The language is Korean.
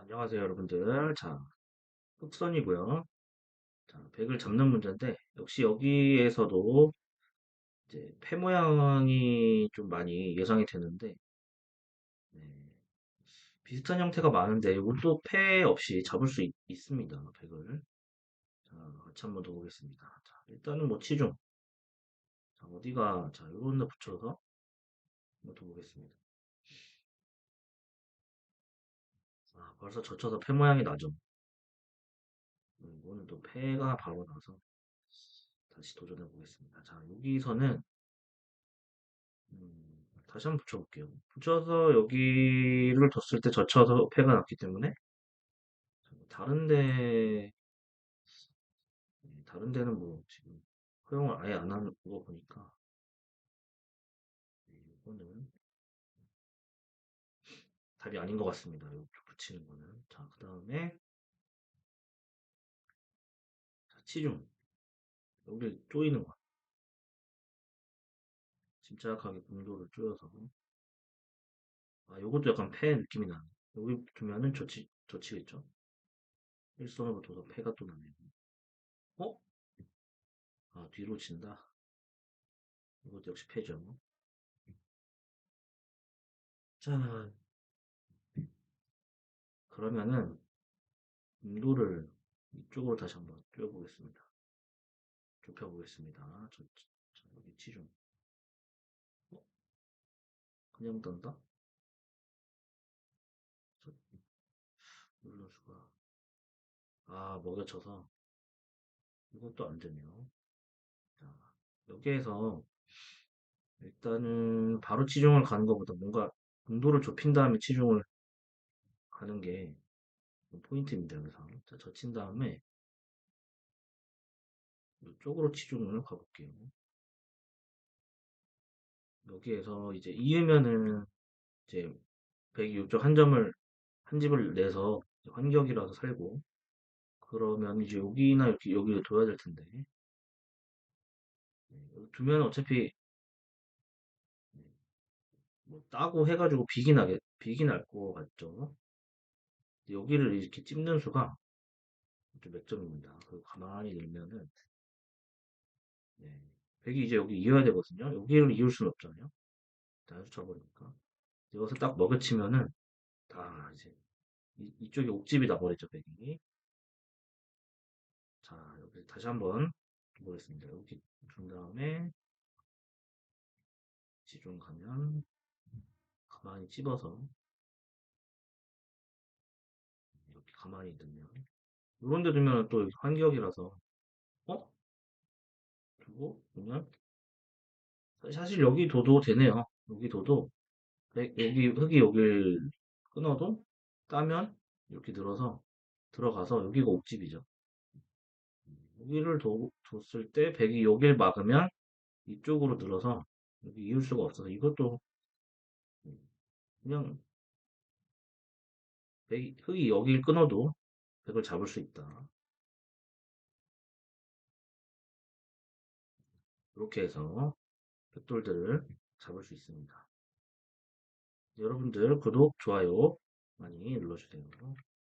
안녕하세요, 여러분들. 자, 흑선이고요. 자, 백을 잡는 문제인데, 역시 여기에서도 이제 패 모양이 좀 많이 예상이 되는데, 네, 비슷한 형태가 많은데, 이것도 패 없이 잡을 수 있, 습니다 백을. 자, 같이 한번 더 보겠습니다. 자, 일단은 뭐 치중. 자, 어디가, 자, 요런 데 붙여서 한번 더 보겠습니다. 벌써 젖혀서 패 모양이 나죠. 음, 이거는 또 패가 바로 나서 다시 도전해 보겠습니다. 자, 여기서는 음, 다시 한번 붙여볼게요. 붙여서 여기를 뒀을 때 젖혀서 패가 났기 때문에 다른데 다른 데는 뭐 지금 허용을 아예 안 하는 거 보니까 이거는 답이 아닌 것 같습니다. 거는. 자, 그 다음에 치중. 여기 조이는 거. 침착하게 공도를 조여서. 아 요것도 약간 패 느낌이 나네. 여기 두면은 좋지 좋지겠죠? 일선으로 둬서 패가 또 나네요. 어? 아 뒤로 친다? 이것도 역시 패죠. 자 그러면은 인도를 이쪽으로 다시 한번 띄워보겠습니다. 좁혀보겠습니다. 저, 저, 여기 치중 어? 그냥 떤다? 물러수가 아 먹여쳐서. 이것도 안 되네요. 자 여기에서 일단은 바로 치중을 가는 것보다 뭔가 강도를 좁힌 다음에 치중을 가는 게 포인트입니다 여기서 자 젖힌 다음에 이쪽으로 치중을 가볼게요. 여기에서 이제 이으면은 이제 106쪽 한 점을 한 집을 내서 환격이라서 살고 그러면 이제 여기나 이렇게 여기를 둬야 될 텐데. 네, 두면 어차피 뭐 따고 해가지고 비기 나게 비기 날것 같죠 여기를 이렇게 찝는 수가 몇 점입니다. 그 가만히 넣으면은. 네, 100이 이제 여기 이어야 되거든요. 여기를 이을 수는 없잖아요. 다 쳐버리니까. 이것을 딱 먹여치면은 다 이제 이, 쪽에 옥집이 나버리죠, 백이. 자, 여기 다시 한번 보겠습니다. 여기 준 다음에 지중 가면 가만히 찝어서 가만히 두면 이런 데 두면 또 환기역이라서 어? 그리고 보면 사실 여기 둬도 되네요. 여기 둬도 여기 흙이 여길 끊어도 따면 이렇게 늘어서 들어가서 여기가 옥집이죠. 여기를 둬, 뒀을 때 백이 여길 막으면 이쪽으로 늘어서 여기 이을 수가 없어서 이것도 그냥 백이, 흙이 여길 끊어도 백을 잡을 수 있다. 이렇게 해서 백돌들을 잡을 수 있습니다. 여러분들 구독, 좋아요 많이 눌러주세요.